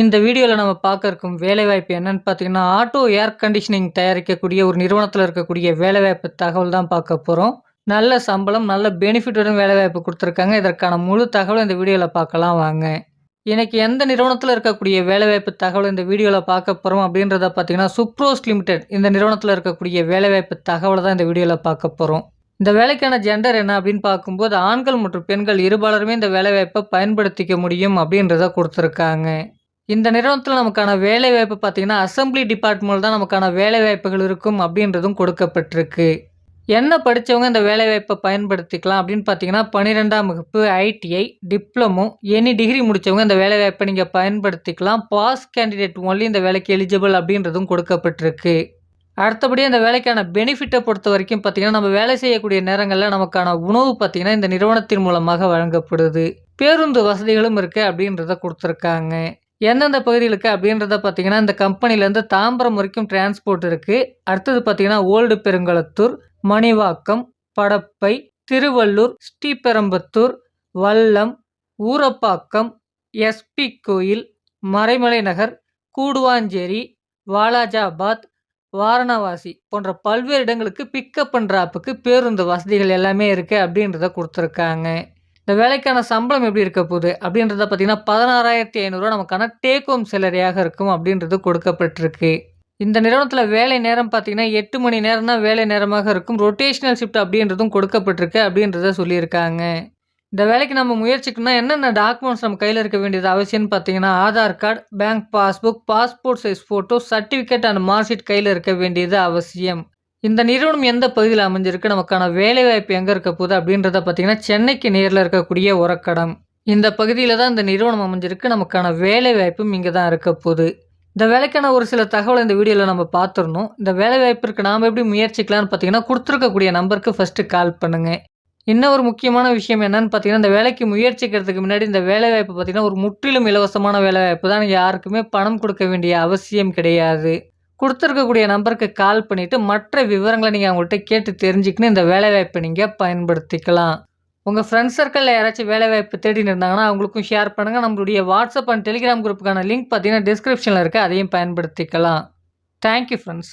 இந்த வீடியோவில் நம்ம பார்க்க இருக்கும் வேலைவாய்ப்பு என்னன்னு பார்த்தீங்கன்னா ஆட்டோ ஏர் கண்டிஷனிங் தயாரிக்கக்கூடிய ஒரு நிறுவனத்தில் இருக்கக்கூடிய வேலைவாய்ப்பு தகவல் தான் பார்க்க போகிறோம் நல்ல சம்பளம் நல்ல பெனிஃபிட்டுடன் வேலைவாய்ப்பு கொடுத்துருக்காங்க. இதற்கான முழு தகவலும் இந்த வீடியோவில் பார்க்கலாம் வாங்க. எனக்கு எந்த நிறுவனத்தில் இருக்கக்கூடிய வேலைவாய்ப்பு தகவல் இந்த வீடியோவில் பார்க்க போகிறோம் அப்படின்றத பார்த்தீங்கன்னா சுப்ரோஸ் லிமிடெட் இந்த நிறுவனத்தில் இருக்கக்கூடிய வேலைவாய்ப்பு தகவலை தான் இந்த வீடியோவில் பார்க்க போகிறோம் இந்த வேலைக்கான ஜெண்டர் என்ன அப்படின்னு பார்க்கும்போது ஆண்கள் மற்றும் பெண்கள் இருபாலருமே இந்த வேலைவாய்ப்பை பயன்படுத்திக்க முடியும் அப்படின்றத கொடுத்துருக்காங்க. இந்த நிறுவனத்தில் நமக்கான வேலை வாய்ப்பு பார்த்தீங்கன்னா அசம்பிளி டிபார்ட்மெண்ட் தான் நமக்கான வேலை வாய்ப்புகள் இருக்கும் அப்படின்றதும் கொடுக்கப்பட்டிருக்கு. என்ன படித்தவங்க இந்த வேலைவாய்ப்பை பயன்படுத்திக்கலாம் அப்படின்னு பார்த்தீங்கன்னா பன்னிரெண்டாம் வகுப்பு ஐடிஐ டிப்ளமோ எனி டிகிரி முடித்தவங்க இந்த வேலைவாய்ப்பை நீங்கள் பயன்படுத்திக்கலாம். பாஸ் கேண்டிடேட் ஒன்லி இந்த வேலைக்கு எலிஜிபிள் அப்படின்றதும் கொடுக்கப்பட்டிருக்கு. அடுத்தபடி அந்த வேலைக்கான பெனிஃபிட்டை பொறுத்த வரைக்கும் பார்த்தீங்கன்னா நம்ம வேலை செய்யக்கூடிய நேரங்களில் நமக்கான உணவு பார்த்தீங்கன்னா இந்த நிறுவனத்தின் மூலமாக வழங்கப்படுது. பேருந்து வசதிகளும் இருக்குது அப்படின்றத கொடுத்துருக்காங்க. எந்தெந்த பகுதிகளுக்கு அப்படின்றத பார்த்தீங்கன்னா இந்த கம்பெனிலேருந்து தாம்பரம் வரைக்கும் டிரான்ஸ்போர்ட் இருக்குது அடுத்தது பார்த்தீங்கன்னா ஓல்டு பெருங்களத்தூர் மணிவாக்கம் படப்பை திருவள்ளூர் ஸ்ரீபெரம்பத்தூர் வல்லம் ஊரப்பாக்கம் எஸ்பி கோயில் மறைமலை நகர் கூடுவாஞ்சேரி வாலாஜாபாத் வாரணாவாசி போன்ற பல்வேறு இடங்களுக்கு பிக்கப் பண்ணுறாப்புக்கு பேருந்து வசதிகள் எல்லாமே இருக்குது அப்படின்றத கொடுத்துருக்காங்க. இந்த வேலைக்கான சம்பளம் எப்படி இருக்க போகுது அப்படின்றத பார்த்தீங்கன்னா பதினாறாயிரத்தி ஐநூறுரூவா நமக்கான டேக் ஹோம் சேலரியாக இருக்கும் அப்படின்றது கொடுக்கப்பட்டிருக்கு. இந்த நிறுவனத்தில் வேலை நேரம் பார்த்தீங்கன்னா எட்டு மணி நேரம் தான் வேலை நேரமாக இருக்கும். ரொட்டேஷனல் ஷிஃப்ட் அப்படின்றதும் கொடுக்கப்பட்டிருக்கு அப்படின்றத சொல்லியிருக்காங்க. இந்த வேலைக்கு நம்ம முயற்சிக்கணும்னா என்னென்ன டாக்குமெண்ட்ஸ் நம்ம கையில் இருக்க வேண்டியது அவசியம்னு பார்த்தீங்கன்னா Aadhaar card bank passbook passport size photo certificate and mark sheet கையில் இருக்க வேண்டியது அவசியம். இந்த நிறுவனம் எந்த பகுதியில் அமைஞ்சிருக்கு? நமக்கான வேலைவாய்ப்பு எங்கே இருக்க போகுது? அப்படின்றத பார்த்தீங்கன்னா சென்னைக்கு நேரில் இருக்கக்கூடிய உரக்கடம். இந்த பகுதியில் தான் இந்த நிறுவனம் அமைஞ்சிருக்கு. நமக்கான வேலைவாய்ப்பும் இங்கே தான் இருக்க போகுது. இந்த வேலைக்கான ஒரு சில தகவலை இந்த வீடியோவில் நம்ம பார்த்துருந்தோம் இந்த வேலைவாய்ப்பிற்கு நாம் எப்படி முயற்சிக்கலாம்னு பார்த்தீங்கன்னா கொடுத்துருக்கக்கூடிய நம்பருக்கு ஃபஸ்ட்டு கால் பண்ணுங்கள் இன்னும் ஒரு முக்கியமான விஷயம் என்னன்னு பார்த்தீங்கன்னா இந்த வேலைக்கு முயற்சிக்கிறதுக்கு முன்னாடி இந்த வேலைவாய்ப்பு பார்த்தீங்கன்னா ஒரு முற்றிலும் இலவசமான வேலைவாய்ப்பு தான். யாருக்குமே பணம் கொடுக்க வேண்டிய அவசியம் கிடையாது. கொடுத்துருக்கக்கூடிய நம்பருக்கு கால் பண்ணிவிட்டு மற்ற விவரங்களை நீங்கள் அவங்கள்ட்ட கேட்டு தெரிஞ்சுக்கின்னு இந்த வேலைவாய்ப்பை நீங்கள் பயன்படுத்திக்கலாம். உங்கள் ஃப்ரெண்ட்ஸ் சர்க்கிளில் யாராச்சும் வேலைவாய்ப்பு தேடின்னு இருந்தாங்கன்னா அவங்களுக்கும் ஷேர் பண்ணுங்கள் நம்மளுடைய வாட்ஸ்அப் அண்ட் டெலிகிராம் குரூப்புக்கான லிங்க் பார்த்தீங்கன்னா டிஸ்கிரிப்ஷனில் இருக்குது அதையும் பயன்படுத்திக்கலாம். Thank you friends